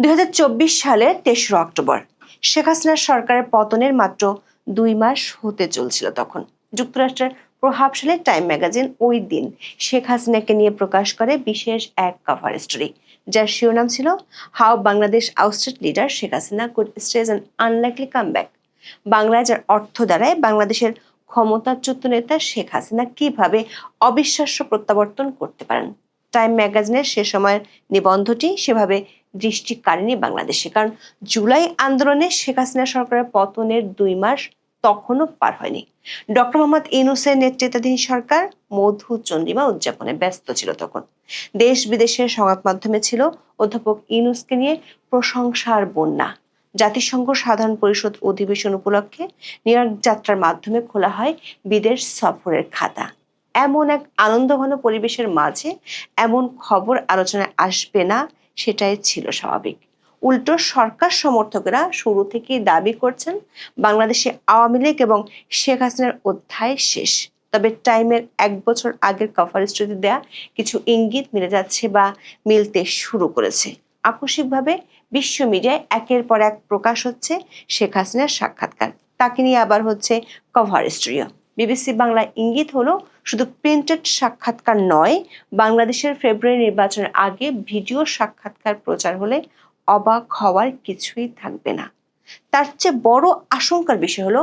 দুই হাজার চব্বিশ সালের তেসরা অক্টোবর। শেখ হাসিনার সরকারের পতনের মাত্র দুই মাস হতে চলছিল তখন। যুক্তরাষ্ট্রের প্রভাবশালী টাইম ম্যাগাজিন ওই দিন শেখ হাসিনাকে নিয়ে প্রকাশ করে বিশেষ এক কভার স্টোরি যার শিরোনাম ছিল how Bangladesh ousted leader Sheikh Hasina could stage an unlikely comeback বাংলায় যার অর্থ দ্বারায় বাংলাদেশের ক্ষমতাচ্যুত নেতা শেখ হাসিনা কীভাবে অবিশ্বাস্য প্রত্যাবর্তন করতে পারেন? টাইম ম্যাগাজিনের সে সময়ের নিবন্ধটি সেভাবে দৃষ্টি কাড়েনি বাংলাদেশে। কারণ জুলাই আন্দোলনে শেখ হাসিনা সরকারের পতনের দুই মাস তখনও পার হয়নি। ডক্টর মোহাম্মদ ইনুসের নেতৃত্বাধীন সরকার মধু চন্দ্রিমা উদযাপনে ব্যস্ত ছিল তখন। দেশ বিদেশের সংবাদ মাধ্যমে ছিল অধ্যাপক ইনুসকে নিয়ে প্রশংসার বন্যা। জাতিসংঘ সাধারণ পরিষদ অধিবেশন উপলক্ষে নিউ যাত্রার মাধ্যমে খোলা হয় বিদেশ সফরের খাতা। এমন এক আনন্দঘন পরিবেশের মাঝে এমন খবর আলোচনায় আসবে না সেটাই ছিল স্বাভাবিক। উল্টো সরকার সমর্থকরা শুরু থেকেই দাবি করছেন, বাংলাদেশে আওয়ামী লীগ এবং শেখ হাসিনার অধ্যায় শেষ। তবে টাইমের এক বছর আগের কভার স্টোরিতে দেয়া কিছু ইঙ্গিত মিলে যাচ্ছে বা মিলতে শুরু করেছে। আকস্মিকভাবে বিশ্ব মিডিয়ায় একের পর এক প্রকাশ হচ্ছে শেখ হাসিনার সাক্ষাৎকার। তাকে নিয়ে আবার হচ্ছে কভার স্টোরিও বিবিসি বাংলা ইঙ্গিত হলো শুধু প্রিন্টেড সাক্ষাৎকার নয়, বাংলাদেশের ফেব্রুয়ারি নির্বাচনের আগে ভিডিও সাক্ষাৎকার প্রচার হলে অবাক হওয়ার কিছুই থাকবে না। তার চেয়ে বড় আশঙ্কার বিষয় হলো,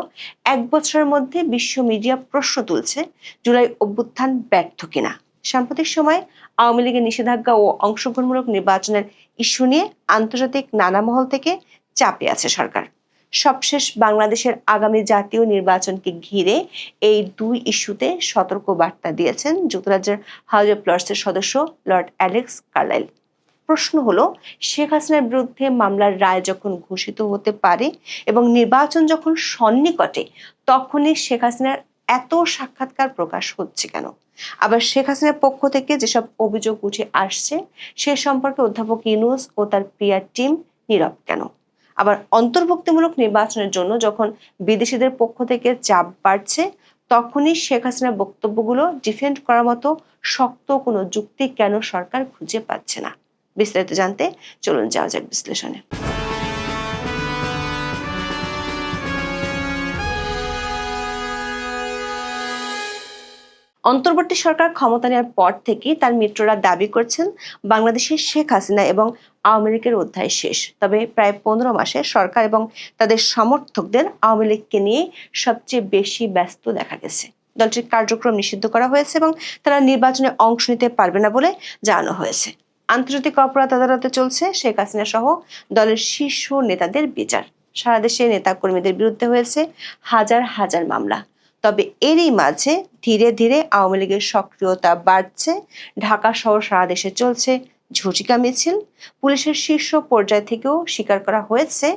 এক বছরের মধ্যে বিশ্ব মিডিয়া প্রশ্ন তুলছে জুলাই অভ্যুত্থান ব্যর্থ কিনা। সাম্প্রতিক সময় আওয়ামী লীগের নিষেধাজ্ঞা ও অংশগ্রহণমূলক নির্বাচনের ইস্যু নিয়ে আন্তর্জাতিক নানা মহল থেকে চাপে আছে সরকার। সবশেষ বাংলাদেশের আগামী জাতীয় নির্বাচনকে ঘিরে এই দুই ইস্যুতে সতর্ক বার্তা দিয়েছেন যুক্তরাজ্যের হাউস অফ লর্ডসের সদস্য লর্ড অ্যালেক্স কার্লাইল। প্রশ্ন হলো, শেখ হাসিনার বিরুদ্ধে মামলার রায় যখন ঘোষিত হতে পারে এবং নির্বাচন যখন সন্নিকটে, তখনই শেখ হাসিনার এত সাক্ষাৎকার প্রকাশ হচ্ছে কেন? আবার শেখ হাসিনার পক্ষ থেকে যেসব অভিযোগ উঠে আসছে, সে সম্পর্কে অধ্যাপক ইউনুস ও তার প্রিয়ার টিম নীরব কেন? আবার অন্তর্ভুক্তিমূলক নির্বাচনের জন্য যখন বিদেশিদের পক্ষ থেকে চাপ বাড়ছে, তখনই শেখ হাসিনার বক্তব্যগুলো ডিফেন্ড করার মতো শক্ত কোনো যুক্তি কেন সরকার খুঁজে পাচ্ছে না? বিস্তারিত জানতে চলুন যাওয়া যাক বিশ্লেষণে। অন্তর্বর্তী সরকার ক্ষমতা নেওয়ার পর থেকেই তার মিত্ররা দাবি করছেন বাংলাদেশের শেখ হাসিনা এবং আওয়ামী লীগের অধ্যায় শেষ। তবে প্রায় পনেরো মাসে সরকার এবং তাদের সমর্থকদের আওয়ামী লীগকে নিয়ে সবচেয়ে বেশি ব্যস্ত দেখা গেছে। দলটির কার্যক্রম নিষিদ্ধ করা হয়েছে এবং তারা নির্বাচনে অংশ নিতে পারবে না বলে জানানো হয়েছে। আন্তর্জাতিক অপরাধ আদালতে চলছে শেখ হাসিনা সহ দলের শীর্ষ নেতাদের বিচার। সারা দেশে নেতাকর্মীদের বিরুদ্ধে হয়েছে হাজার হাজার মামলা। তবে এরই মাঝে ধীরে ধীরে আওয়ামী লীগের সক্রিয়তা বাড়ছে। ঢাকা সহ সারা দেশে চলছে ঝটিকা মিছিল। পুলিশের শীর্ষ পর্যায় থেকেও স্বীকার করা হয়েছে।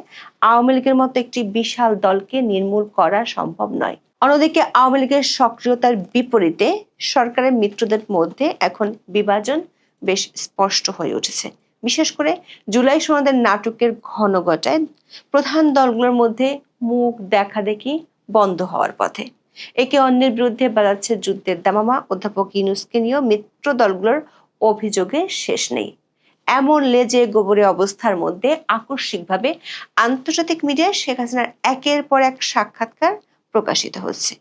আওয়ামী লীগের মতো একটি বিশাল দলকে নির্মূল করা সম্ভব নয়। অন্যদিকে আওয়ামী লীগের সক্রিয়তার বিপরীতে সরকারের মিত্রদের মধ্যে এখন বিভাজন বেশ স্পষ্ট হয়ে উঠেছে। বিশেষ করে জুলাই সনদের নাটকের ঘন ঘটায় প্রধান দলগুলোর মধ্যে মুখ দেখা দেখি বন্ধ হওয়ার পথে। একে অন্যের বিরুদ্ধে বাজাচ্ছে যুদ্ধের দামামা। অধ্যাপক ইনুসকে নিয়েও মিত্র দলগুলোর অভিযোগে শেষ নেই। এমন লেজে গোবরে অবস্থার মধ্যে আকস্মিকভাবে আন্তর্জাতিক মিডিয়ায় শেখ হাসিনার একের পর এক সাক্ষাৎকার প্রকাশিত হচ্ছে।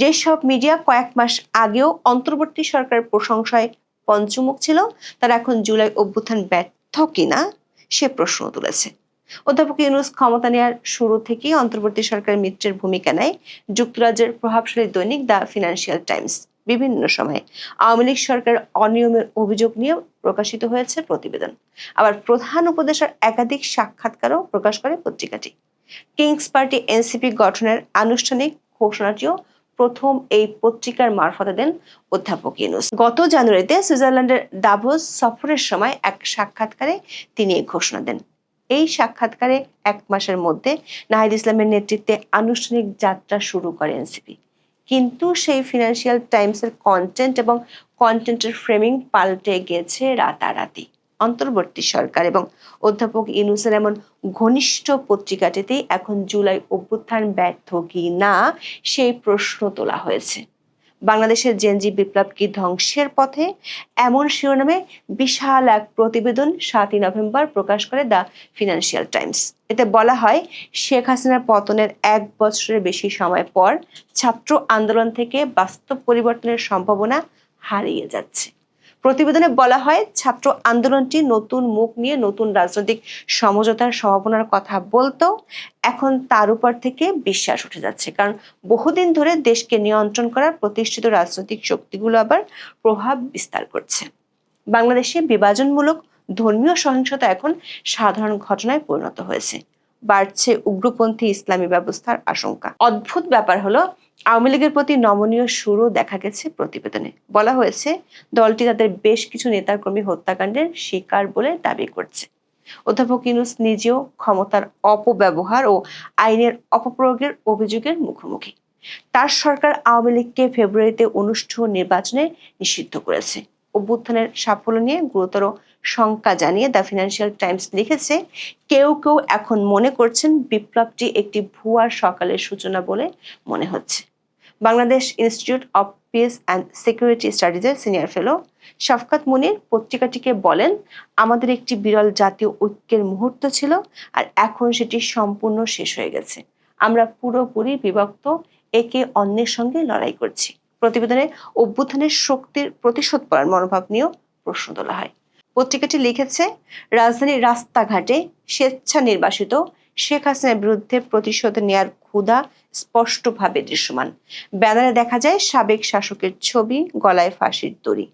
যেসব মিডিয়া কয়েক মাস আগেও অন্তর্বর্তী সরকারের প্রশংসায় পঞ্চমুখ ছিল, তারা এখন জুলাই অভ্যুত্থান ব্যর্থ কিনা সে প্রশ্ন তুলেছে। অধ্যাপক ইউনুস ক্ষমতা নেওয়ার শুরু থেকেই অন্তর্বর্তী সরকারের মিত্রের ভূমিকা নেয় যুক্তরাজ্যের প্রভাবশালী দৈনিক দ্য ফিনান্সিয়াল টাইমস। বিভিন্ন সময়ে আওয়ামী লীগ সরকার অনিয়মের অভিযোগ নিয়ে প্রকাশিত হয়েছে প্রতিবেদন। আবার প্রধান উপদেষ্টার একাধিক সাক্ষাৎকারও প্রকাশ করে পত্রিকাটি। কিংস পার্টি এনসিপি গঠনের আনুষ্ঠানিক ঘোষণাটিও প্রথম এই পত্রিকার মারফতে দেন অধ্যাপক ইউনুস। গত জানুয়ারিতে সুইজারল্যান্ডের দাভোস সফরের সময় এক সাক্ষাৎকারে তিনি এই ঘোষণা দেন। এই সাক্ষাৎকারে এক মাসের মধ্যে নাহিদ ইসলামের নেতৃত্বে আনুষ্ঠানিক যাত্রা শুরু করে এনসিপি। কিন্তু সেই ফিনান্সিয়াল টাইমসের কন্টেন্ট এবং কন্টেন্টের ফ্রেমিং পাল্টে গেছে রাতারাতি। অন্তর্বর্তী সরকার এবং অধ্যাপক ইনুসের এমন ঘনিষ্ঠ পত্রিকাটিতেই এখন জুলাই অভ্যুত্থান ব্যর্থ কি না, সেই প্রশ্ন তোলা হয়েছে। বাংলাদেশের জেনজি বিপ্লব কি ধ্বংসের পথে? এমন শিরোনামে বিশাল এক প্রতিবেদন সাতই নভেম্বর প্রকাশ করে দ্য ফিনান্সিয়াল টাইমস। এতে বলা হয়, শেখ হাসিনার পতনের এক বছরের বেশি সময় পর ছাত্র আন্দোলন থেকে বাস্তব পরিবর্তনের সম্ভাবনা হারিয়ে যাচ্ছে। প্রতিবেদনে বলা হয়, ছাত্র আন্দোলনটি নতুন মুখ নিয়ে নতুন রাজনৈতিক সমঝোতার সম্ভাবনার কথা বলতো এখন তার উপর থেকে বিশ্বাস উঠে যাচ্ছে। কারণ বহুদিন ধরে দেশকে নিয়ন্ত্রণ করার প্রতিষ্ঠিত রাজনৈতিক শক্তিগুলো আবার প্রভাব বিস্তার করছে। বাংলাদেশে বিভাজনমূলক ধর্মীয় সহিংসতা এখন সাধারণ ঘটনায় পরিণত হয়েছে। বাড়ছে উগ্রপন্থী ইসলামী ব্যবস্থার আশঙ্কা। অদ্ভুত ব্যাপার হলো আওয়ামী লীগের প্রতি নমনীয় সুরও দেখা গেছে প্রতিবেদনে। বলা হয়েছে, দলটি তাদের বেশ কিছু নেতাকর্মী হত্যাকাণ্ডের শিকার বলে দাবি করছে। অধ্যাপক ইনুস নিজেও ক্ষমতার অপব্যবহার ও আইনের অপপ্রয়োগের অভিযোগের মুখোমুখি। তার সরকার আওয়ামী লীগকে ফেব্রুয়ারিতে অনুষ্ঠেয় নির্বাচনে নিষিদ্ধ করেছে। অভ্যুত্থানের সাফল্য নিয়ে গুরুতর শঙ্কা জানিয়ে দ্য ফিনান্সিয়াল টাইমস লিখেছে, কেউ কেউ এখন মনে করছেন বিপ্লবটি একটি ভুয়ার সকালের সূচনা বলে মনে হচ্ছে। Bangladesh institute of peace and security স্টাডিজের senior fellow Shafqat Munir পত্রিকাটিকে বলেন, আমাদের একটি বিরল জাতীয় ঐক্যের মুহূর্ত ছিল আর এখন সেটি সম্পূর্ণ শেষ হয়ে গেছে। আমরা পুরোপুরি বিভক্ত, একে অন্যের সঙ্গে লড়াই করছি। প্রতিবেদনে অভ্যুত্থানের শক্তির প্রতিশোধ করার মনোভাব নিয়েও প্রশ্ন তোলা হয়। পত্রিকাটি লিখেছে, রাজধানীর রাস্তাঘাটে স্বেচ্ছা নির্বাসিত শেখ হাসিনার বিরুদ্ধে প্রতিশোধ নেয়ার ক্ষুধা স্পষ্টভাবে দৃশ্যমান। ব্যানারে দেখা যায় সাবেক শাসকের ছবি, গলায় ফাঁসির দড়ি।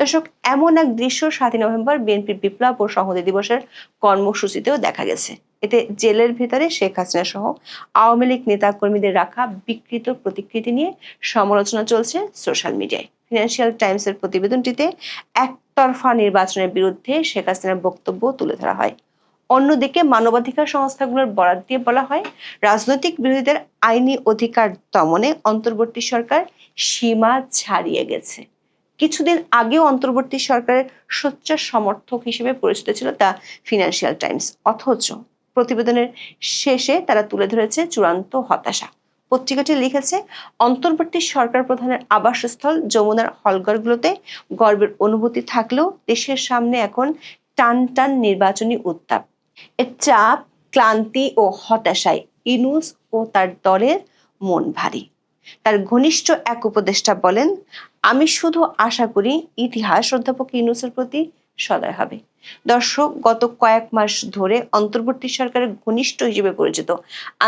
দর্শক, এমন এক দৃশ্য সাতই নভেম্বর বিএনপির বিপ্লব ও সংহতি দিবসের কর্মসূচিতেও দেখা গেছে। এতে জেলের ভিতরে শেখ হাসিনা সহ আওয়ামী লীগ নেতাকর্মীদের রাখা বিকৃত প্রতিকৃতি নিয়ে সমালোচনা চলছে সোশ্যাল মিডিয়ায়। ফিনান্সিয়াল টাইমসের প্রতিবেদনটিতে একতরফা নির্বাচনের বিরুদ্ধে শেখ হাসিনার বক্তব্য তুলে ধরা হয়। অন্যদিকে মানবাধিকার সংস্থাগুলোর বরাদ দিয়ে বলা হয়, রাজনৈতিক বিরোধীদের আইনি অধিকার দমনে অন্তর্বর্তী সরকার সীমা ছাড়িয়ে গেছে। কিছুদিন আগেও অন্তর্বর্তী সরকারের সোচ্চার সমর্থক হিসেবে পরিচিত ছিল তা ফিনান্সিয়াল টাইমস। অথচ প্রতিবেদনের শেষে তারা তুলে ধরেছে চূড়ান্ত হতাশা। পত্রিকাটি লিখেছে, অন্তর্বর্তী সরকার প্রধানের আবাসস্থল যমুনার হলঘরগুলোতে গর্বের অনুভূতি থাকলেও দেশের সামনে এখন টান টান নির্বাচনী উত্তাপ। এর চাপ, ক্লান্তি ও হতাশায় ইনুস ও তার দলের মন ভারী। তার ঘনিষ্ঠ এক উপদেষ্টা বলেন, আমি শুধু আশা করি ইতিহাস অধ্যাপক ইনুসের প্রতি সদয় হবে। দর্শক, গত কয়েক মাস ধরে অন্তর্বর্তী সরকারের ঘনিষ্ঠ হিসেবে পরিচিত।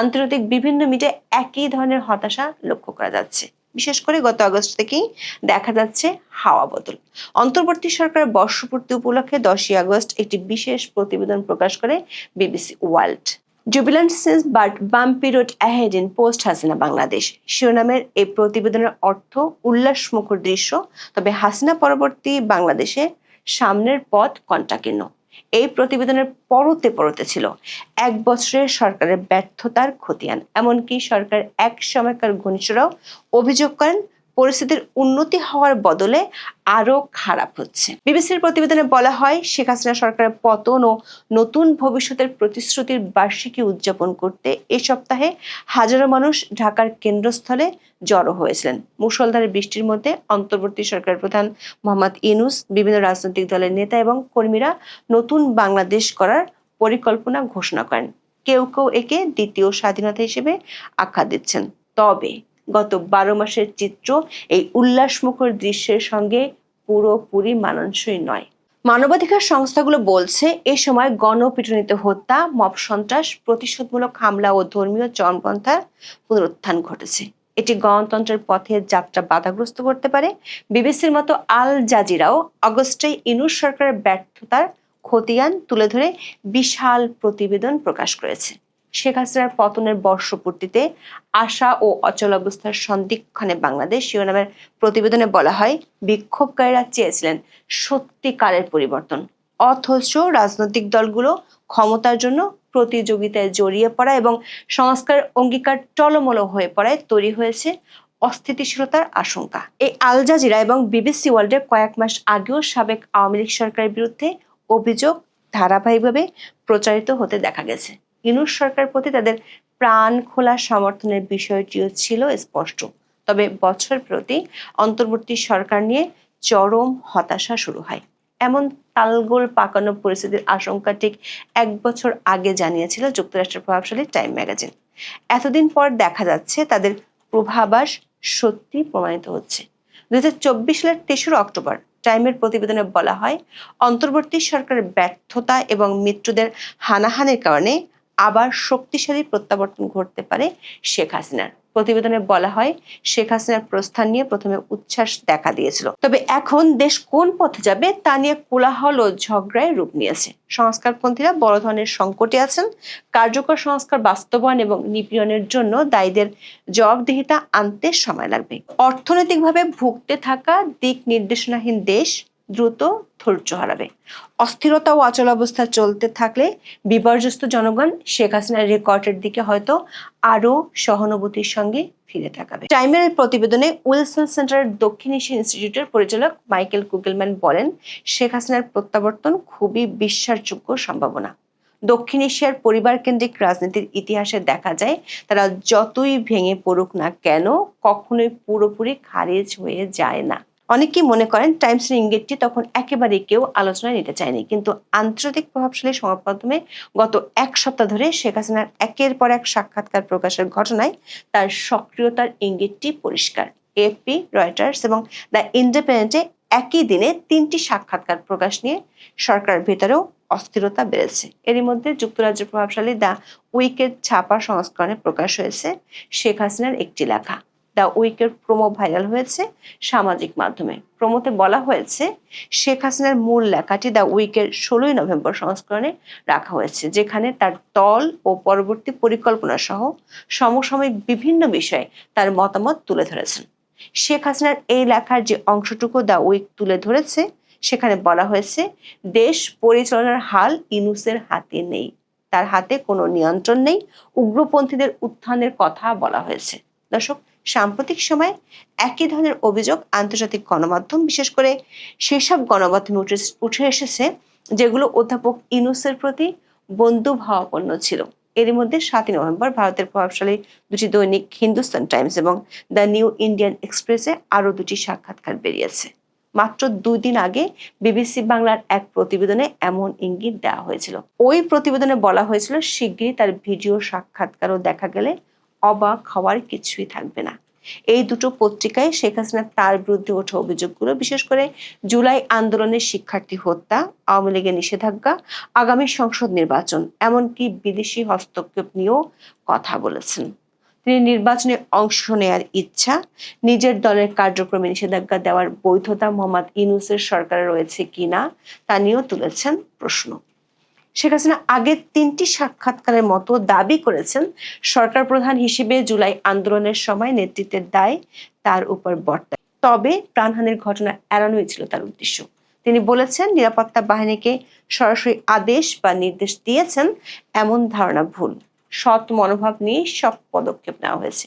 আন্তর্জাতিক বিভিন্ন মিডিয়ায় একই ধরনের হতাশা লক্ষ্য করা যাচ্ছে। বিশেষ করে গত আগস্ট থেকেই দেখা যাচ্ছে হাওয়া বদল। অন্তর্বর্তী সরকারের বর্ষপূর্তি উপলক্ষে দশই আগস্ট একটি বিশেষ প্রতিবেদন প্রকাশ করে BBC world. Jubilant scenes but bumpy road ahead in post Hasina Bangladesh. শিরোনামের এই প্রতিবেদনের অর্থ উল্লাসমুখর দৃশ্য। তবে হাসিনা পরবর্তী বাংলাদেশে সামনের পথ কণ্টাকীর্ণ। এই প্রতিবেদনের পরতে পরতে ছিল এক বছরে সরকারের ব্যর্থতার খতিয়ান। এমনকি সরকার এক সময়কার ঘনিষ্ঠরাও অভিযোগ করেন পরিস্থিতির উন্নতি হওয়ার বদলে আরও খারাপ হচ্ছে। বিবিসির প্রতিবেদনে বলা হয়, শেখ হাসিনা সরকারের পতন ও নতুন ভবিষ্যতের প্রতিশ্রুতির বার্ষিকী উদযাপন করতে এ সপ্তাহে হাজারো মানুষ ঢাকার কেন্দ্রস্থলে জড়ো হয়েছিলেন। মুষলধারে বৃষ্টির মধ্যে অন্তর্বর্তী সরকার প্রধান মোহাম্মদ ইনুস বিভিন্ন রাজনৈতিক দলের নেতা এবং কর্মীরা নতুন বাংলাদেশ করার পরিকল্পনা ঘোষণা করেন। কেউ কেউ একে দ্বিতীয় স্বাধীনতা হিসেবে আখ্যা দিচ্ছেন। তবে গত বারো মাসের চিত্র, এই উল্লাসমুখর দৃশ্যের সঙ্গে পুরোপুরি মানানসই নয়। মানবাধিকার সংস্থাগুলো বলছে, এ সময় গণপিটুনিতে হত্যা, মব সন্ত্রাস, প্রতিশোধমূলক হামলা ও ধর্মীয় চরমপন্থার পুনরুত্থান ঘটেছে। এটি গণতন্ত্রের পথে যাত্রা বাধাগ্রস্ত করতে পারে। বিবিসির মতো আল জাজিরাও অগস্টে ইনুস সরকারের ব্যর্থতার খতিয়ান তুলে ধরে বিশাল প্রতিবেদন প্রকাশ করেছে। শেখ হাসিনার পতনের বর্ষপূর্তিতে আশা ও অচলাবস্থার সন্ধিক্ষণে বাংলাদেশ শিরোনামের প্রতিবেদনে বলা হয়, বিক্ষোভকারীরা চেয়েছিলেন সত্যিকারের পরিবর্তন। অথচ রাজনৈতিক দলগুলো ক্ষমতার জন্য প্রতিযোগিতায় জড়িয়ে পড়া এবং সংস্কার অঙ্গীকার টলমলো হয়ে পড়ায় তৈরি হয়েছে অস্থিতিশীলতার আশঙ্কা। এই আল জাজিরা এবং বিবিসি ওয়ার্ল্ডে কয়েক মাস আগেও সাবেক আওয়ামী লীগ সরকারের বিরুদ্ধে অভিযোগ ধারাবাহিকভাবে প্রচারিত হতে দেখা গেছে। ইনুস সরকার প্রতি তাদের প্রাণ খোলা সমর্থনের বিষয়টিও ছিল স্পষ্ট। তবে বছর প্রতি অন্তর্বর্তী সরকার নিয়ে চরম হতাশা শুরু হয়। এমন তালগোল পাকানো পরিস্থিতির আশঙ্কা ঠিক এক বছর আগে জানিয়েছিল যুক্তরাষ্ট্রের প্রভাবশালী টাইম ম্যাগাজিন। এতদিন পর দেখা যাচ্ছে তাদের প্রভাবাস সত্যি প্রমাণিত হচ্ছে। দুই হাজার চব্বিশ সালের তেসরা অক্টোবর টাইমের প্রতিবেদনে বলা হয়, অন্তর্বর্তী সরকারের ব্যর্থতা এবং মিত্রদের হানাহানির কারণে আবার শক্তিশালী প্রত্যাবর্তন ঘটতে পারে শেখ হাসিনার। প্রতিবেদনে বলা হয়, শেখ হাসিনার প্রস্থান নিয়ে প্রথমে উচ্ছ্বাস দেখা দিয়েছিল। তবে এখন দেশ কোন পথে যাবে তা নিয়ে কোলাহল ও ঝগড়ায় রূপ নিয়েছে। সংস্কারপন্থীরা বড় ধরনের সংকটে আছেন। কার্যকর সংস্কার বাস্তবায়ন এবং নিপীড়নের জন্য দায়ীদের জবাবদিহিতা আনতে সময় লাগবে। অর্থনৈতিকভাবে ভুগতে থাকা দিক নির্দেশনাহীন দেশ দ্রুত ধৈর্য হারাবে। অস্থিরতা ও অচল অবস্থা চলতে থাকলে বিপর্যস্ত জনগণ শেখ হাসিনার রেকর্ডের দিকে হয়তো আরও সহানুভূতির সঙ্গে ফিরে তাকাবে। টাইমের প্রতিবেদনে উইলসন সেন্টারের দক্ষিণ এশিয়া ইনস্টিটিউটের পরিচালক মাইকেল কুগেলম্যান বলেন, শেখ হাসিনার প্রত্যাবর্তন খুবই বিশ্বাসযোগ্য সম্ভাবনা। দক্ষিণ এশিয়ার পরিবার কেন্দ্রিক রাজনীতির ইতিহাসে দেখা যায়, তারা যতই ভেঙে পড়ুক না কেন, কখনোই পুরোপুরি খারিজ হয়ে যায় না। অনেকেই মনে করেন টাইমসের ইঙ্গিতটি তখন একেবারে কেউ আলোচনায় নিতে চায়নি। কিন্তু আন্তর্জাতিক প্রভাবশালী সংবাদ মাধ্যমে গত এক সপ্তাহ ধরে শেখ হাসিনার একের পর এক সাক্ষাৎকার প্রকাশের ঘটনায় তার সক্রিয়তার ইঙ্গিতটি পরিষ্কার। এএফপি, রয়টার্স এবং দ্য ইন্ডিপেন্ডেন্টে একই দিনে তিনটি সাক্ষাৎকার প্রকাশ নিয়ে সরকারের ভেতরেও অস্থিরতা বেড়েছে। এরই মধ্যে যুক্তরাজ্যের প্রভাবশালী দ্য উইকেট ছাপা সংস্করণে প্রকাশ হয়েছে শেখ হাসিনার একটি লেখা। দ্য উইকের প্রোমো ভাইরাল হয়েছে সামাজিক মাধ্যমে। প্রোমোতে বলা হয়েছে, শেখ হাসিনার মূল লেখাটি দ্য উইকের ষোলোই নভেম্বর সংস্করণে রাখা হয়েছে, যেখানে তার দল ও পরবর্তী পরিকল্পনা সহ সমসাময়িক বিভিন্ন বিষয়ে তার মতামত তুলে ধরেছেন। শেখ হাসিনার এই লেখার যে অংশটুকু দ্য উইক তুলে ধরেছে, সেখানে বলা হয়েছে, দেশ পরিচালনার হাল ইনুসের হাতে নেই। তার হাতে কোনো নিয়ন্ত্রণ নেই। উগ্রপন্থীদের উত্থানের কথা বলা হয়েছে। দর্শক সাম্প্রতিক সময়ে একই ধরনের অভিযোগ আন্তর্জাতিক গণমাধ্যম, বিশেষ করে সেসব গণমাধ্যমে উঠে উঠে এসেছে, যেগুলো অধ্যাপক ইনুসের প্রতি বন্ধু ভাবাপন্ন ছিল। এরই মধ্যে সাতই নভেম্বর ভারতের প্রভাবশালী দুটি দৈনিক হিন্দুস্তান টাইমস এবং দ্য নিউ ইন্ডিয়ান এক্সপ্রেসে আরও দুটি সাক্ষাৎকার বেরিয়েছে। মাত্র দুই দিন আগে বিবিসি বাংলার এক প্রতিবেদনে এমন ইঙ্গিত দেওয়া হয়েছিল। ওই প্রতিবেদনে বলা হয়েছিল, শিগগিরই তার ভিডিও সাক্ষাৎকারও দেখা গেলে অবাক হওয়ার কিছুই থাকবে না। এই দুটো পত্রিকায় শেখ হাসিনা তার বিরুদ্ধে ওঠা অভিযোগগুলো, বিশেষ করে জুলাই আন্দোলনের শিক্ষার্থী হত্যা, আওয়ামী লীগের নিষেধাজ্ঞা, আগামী সংসদ নির্বাচন, এমনকি বিদেশি হস্তক্ষেপ নিয়েও কথা বলেছেন। তিনি নির্বাচনে অংশ নেয়ার ইচ্ছা, নিজের দলের কার্যক্রমে নিষেধাজ্ঞা দেওয়ার বৈধতা মোহাম্মদ ইনুসের সরকারে রয়েছে কিনা তা নিয়েও তুলেছেন প্রশ্ন। শেখ হাসিনা আগের তিনটি সাক্ষাৎকারের মতো দাবি করেছেন। সরকার প্রধান হিসেবে জুলাই আন্দোলনের সময় নেতৃত্বের দায় তার উপর বর্তায়। তবে প্রাণহানির ঘটনা এড়ানোই ছিল তার উদ্দেশ্য। তিনি বলেছেন, নিরাপত্তা বাহিনীকে সরাসরি আদেশ বা নির্দেশ দিয়েছেন এমন ধারণা ভুল। সৎ মনোভাব নিয়ে সব পদক্ষেপ নেওয়া হয়েছে।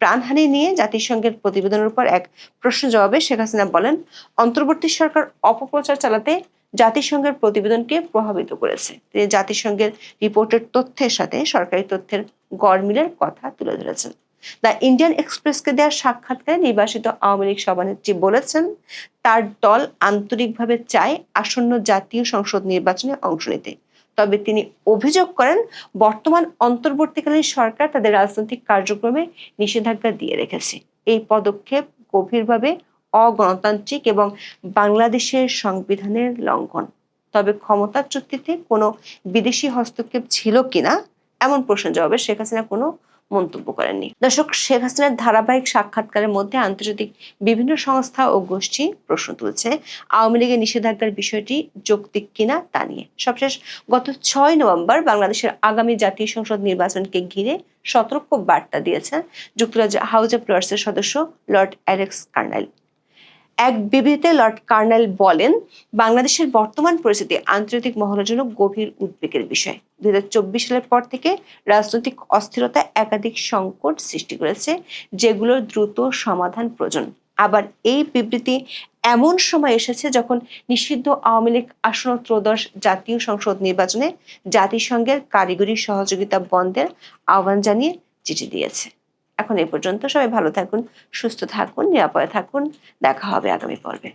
প্রাণহানি নিয়ে জাতিসংঘের প্রতিবেদনের উপর এক প্রশ্ন জবাবে শেখ হাসিনা বলেন, অন্তর্বর্তী সরকার অপপ্রচার চালাতে জাতিসংঘের প্রতিবেদনকে প্রভাবিত করেছে। তিনি জাতিসংঘের রিপোর্টের তথ্যের সাথে সরকারি তথ্যের গড়মিলের কথা তুলে ধরেছেন। দ্য ইন্ডিয়ান এক্সপ্রেসকে দেওয়া সাক্ষাৎকারে নির্বাসিত আওয়ামী লীগ সভানেত্রী বলেছেন, তার দল আন্তরিকভাবে চায় আসন্ন জাতীয় সংসদ নির্বাচনে অংশ নিতে। তবে তিনি অভিযোগ করেন, বর্তমান অন্তর্বর্তীকালীন সরকার তাদের রাজনৈতিক কার্যক্রমে নিষেধাজ্ঞা দিয়ে রেখেছে। এই পদক্ষেপ গভীরভাবে অগণতান্ত্রিক এবং বাংলাদেশের সংবিধানের লঙ্ঘন। তবে ক্ষমতার চুক্তিতে কোনো বিদেশি হস্তক্ষেপ ছিল কিনা, এমন প্রশ্ন জবাবে শেখ হাসিনা কোনো মন্তব্য করেননি। দর্শক, শেখ হাসিনার ধারাবাহিক সাক্ষাৎকারের মধ্যে আন্তর্জাতিক বিভিন্ন সংস্থা ও গোষ্ঠী প্রশ্ন তুলছে, আওয়ামী লীগের নিষেধাজ্ঞার বিষয়টি যৌক্তিক কিনা তা নিয়ে। সবশেষ, গত ছয় নভেম্বর বাংলাদেশের আগামী জাতীয় সংসদ নির্বাচনকে ঘিরে সতর্ক বার্তা দিয়েছেন যুক্তরাজ্য হাউস অব লর্ডসের সদস্য লর্ড অ্যালেক্স কার্নাইল। এক বিবৃতিতে লর্ড কার্নেল বলেন, বাংলাদেশের বর্তমান পরিস্থিতি আন্তর্জাতিক মহলের জন্য গভীর উদ্বেগের বিষয়। দু হাজার চব্বিশ সালের পর থেকে রাজনৈতিক অস্থিরতা একাধিক সংকট সৃষ্টি করেছে যেগুলোর দ্রুত সমাধান প্রয়োজন। আবার এই বিবৃতি এমন সময় এসেছে যখন নিষিদ্ধ আওয়ামী লীগ আসন্ন ত্রয়োদশ জাতীয় সংসদ নির্বাচনে জাতিসংঘের কারিগরি সহযোগিতা বন্ধের আহ্বান জানিয়ে চিঠি দিয়েছে। এখন এই পর্যন্ত সবাই ভালো থাকুন সুস্থ থাকুন নিরাপদে থাকুন। দেখা হবে আগামী পর্বে।